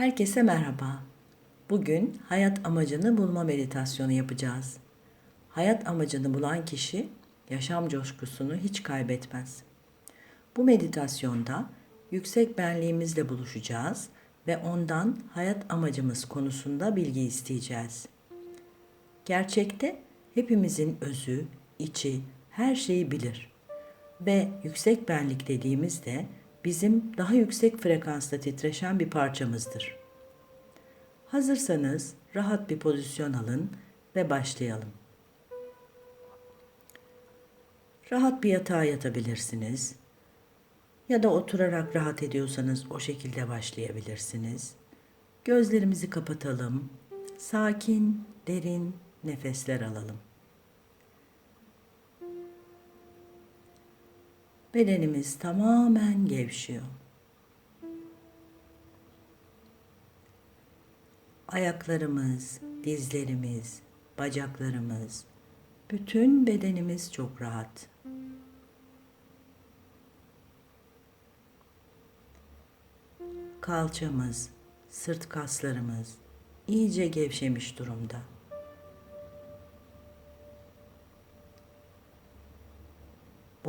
Herkese merhaba. Bugün hayat amacını bulma meditasyonu yapacağız. Hayat amacını bulan kişi yaşam coşkusunu hiç kaybetmez. Bu meditasyonda yüksek benliğimizle buluşacağız ve ondan hayat amacımız konusunda bilgi isteyeceğiz. Gerçekte hepimizin özü, içi, her şeyi bilir. Ve yüksek benlik dediğimizde bizim daha yüksek frekansta titreşen bir parçamızdır. Hazırsanız rahat bir pozisyon alın ve başlayalım. Rahat bir yatağa yatabilirsiniz. Ya da oturarak rahat ediyorsanız o şekilde başlayabilirsiniz. Gözlerimizi kapatalım. Sakin, derin nefesler alalım. Bedenimiz tamamen gevşiyor. Ayaklarımız, dizlerimiz, bacaklarımız, bütün bedenimiz çok rahat. Kalçamız, sırt kaslarımız iyice gevşemiş durumda.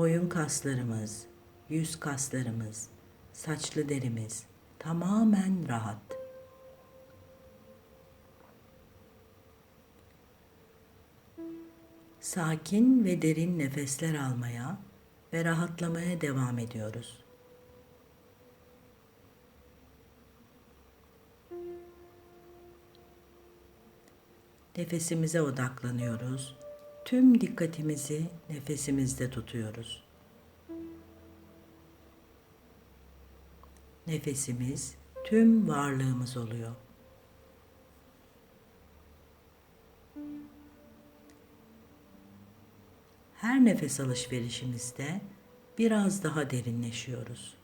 Boyun kaslarımız, yüz kaslarımız, saçlı derimiz tamamen rahat. Sakin ve derin nefesler almaya ve rahatlamaya devam ediyoruz. Nefesimize odaklanıyoruz. Tüm dikkatimizi nefesimizde tutuyoruz. Nefesimiz tüm varlığımız oluyor. Her nefes alışverişimizde biraz daha derinleşiyoruz.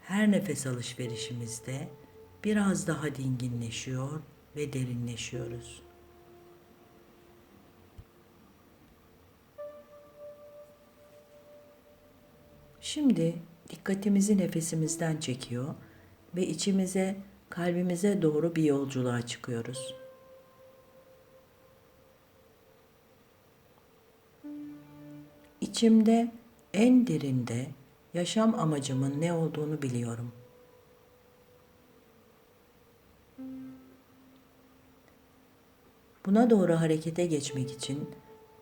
Her nefes alışverişimizde biraz daha dinginleşiyor ve derinleşiyoruz. Şimdi dikkatimizi nefesimizden çekiyor ve içimize, kalbimize doğru bir yolculuğa çıkıyoruz. İçimde en derinde yaşam amacımın ne olduğunu biliyorum. Buna doğru harekete geçmek için,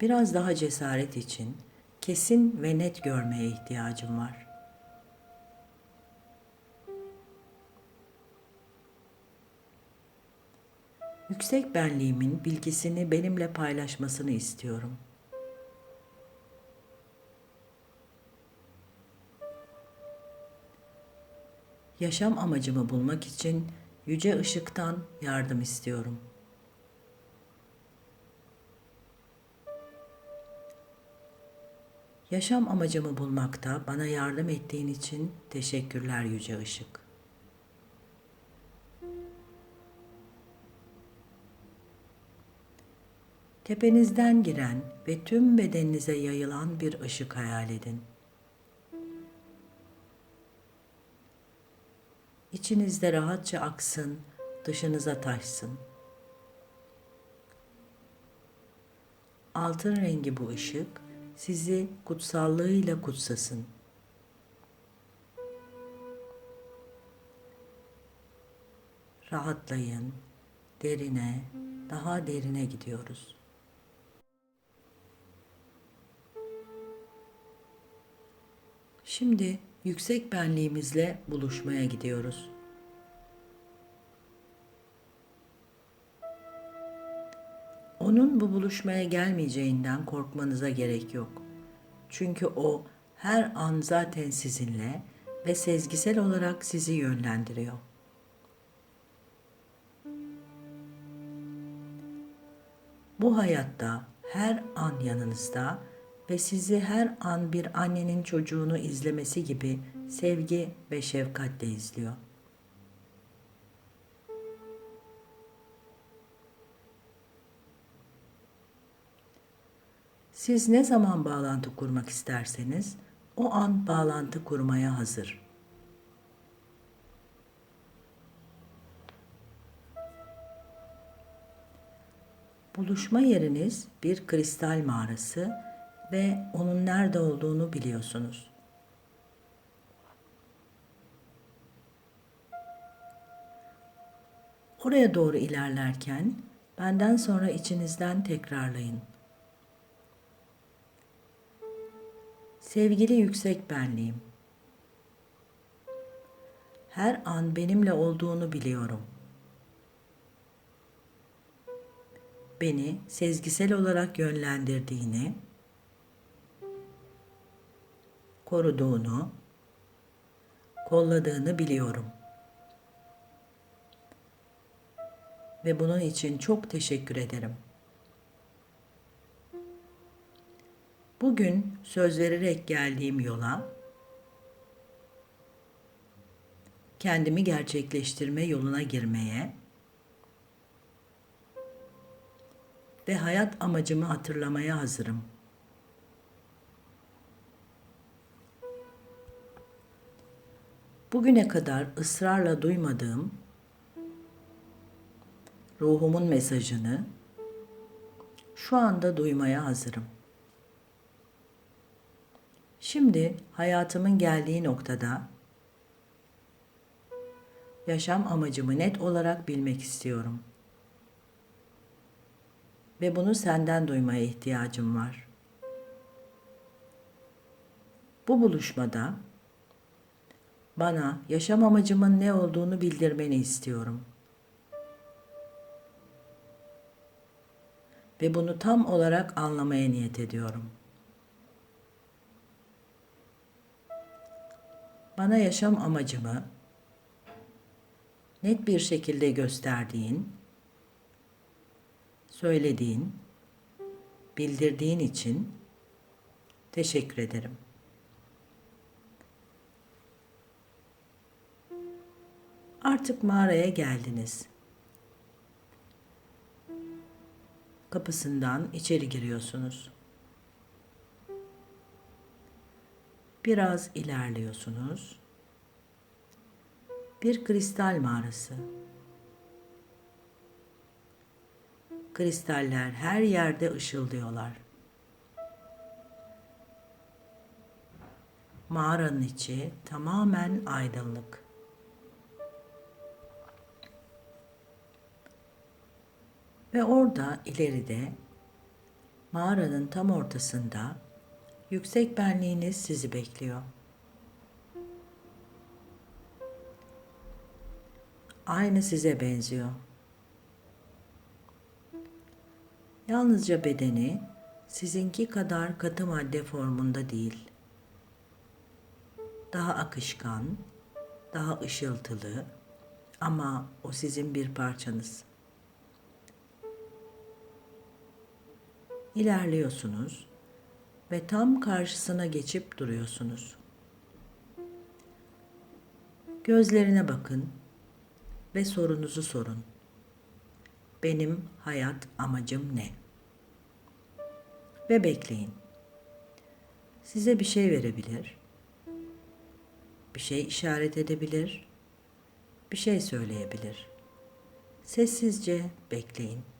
biraz daha cesaret için kesin ve net görmeye ihtiyacım var. Yüksek benliğimin bilgisini benimle paylaşmasını istiyorum. Yaşam amacımı bulmak için yüce ışıktan yardım istiyorum.'' Yaşam amacımı bulmakta bana yardım ettiğin için teşekkürler Yüce Işık. Tepenizden giren ve tüm bedeninize yayılan bir ışık hayal edin. İçinizde rahatça aksın, dışınıza taşsın. Altın rengi bu ışık sizi kutsallığıyla kutsasın. Rahatlayın, derine, daha derine gidiyoruz. Şimdi yüksek benliğimizle buluşmaya gidiyoruz. Onun bu buluşmaya gelmeyeceğinden korkmanıza gerek yok. Çünkü o her an zaten sizinle ve sezgisel olarak sizi yönlendiriyor. Bu hayatta her an yanınızda ve sizi her an bir annenin çocuğunu izlemesi gibi sevgi ve şefkatle izliyor. Siz ne zaman bağlantı kurmak isterseniz o an bağlantı kurmaya hazır. Buluşma yeriniz bir kristal mağarası ve onun nerede olduğunu biliyorsunuz. Oraya doğru ilerlerken benden sonra içinizden tekrarlayın. Sevgili yüksek benliğim. Her an benimle olduğunu biliyorum. Beni sezgisel olarak yönlendirdiğini, koruduğunu, kolladığını biliyorum. Ve bunun için çok teşekkür ederim. Bugün söz vererek geldiğim yola kendimi gerçekleştirme yoluna girmeye ve hayat amacımı hatırlamaya hazırım. Bugüne kadar ısrarla duymadığım ruhumun mesajını şu anda duymaya hazırım. Şimdi hayatımın geldiği noktada yaşam amacımı net olarak bilmek istiyorum. Ve bunu senden duymaya ihtiyacım var. Bu buluşmada bana yaşam amacımın ne olduğunu bildirmeni istiyorum. Ve bunu tam olarak anlamaya niyet ediyorum.'' Bana yaşam amacımı net bir şekilde gösterdiğin, söylediğin, bildirdiğin için teşekkür ederim. Artık mağaraya geldiniz. Kapısından içeri giriyorsunuz. Biraz ilerliyorsunuz. Bir kristal mağarası. Kristaller her yerde ışıldıyorlar. Mağaranın içi tamamen aydınlık. Ve orada ileride mağaranın tam ortasında Yüksek benliğiniz sizi bekliyor. Aynı size benziyor. Yalnızca bedeni sizinki kadar katı madde formunda değil. Daha akışkan, daha ışıltılı ama o sizin bir parçanız. İlerliyorsunuz ve tam karşısına geçip duruyorsunuz. Gözlerine bakın ve sorunuzu sorun. Benim hayat amacım ne? Ve bekleyin. Size bir şey verebilir. Bir şey işaret edebilir. Bir şey söyleyebilir. Sessizce bekleyin.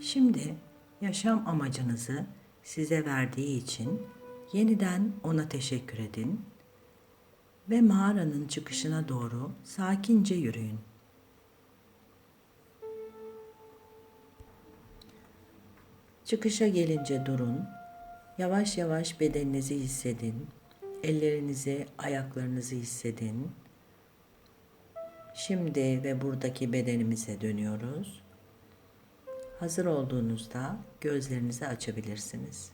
Şimdi yaşam amacınızı size verdiği için yeniden ona teşekkür edin ve mağaranın çıkışına doğru sakince yürüyün. Çıkışa gelince durun. Yavaş yavaş bedeninizi hissedin. Ellerinizi, ayaklarınızı hissedin. Şimdi ve buradaki bedenimize dönüyoruz. Hazır olduğunuzda gözlerinizi açabilirsiniz.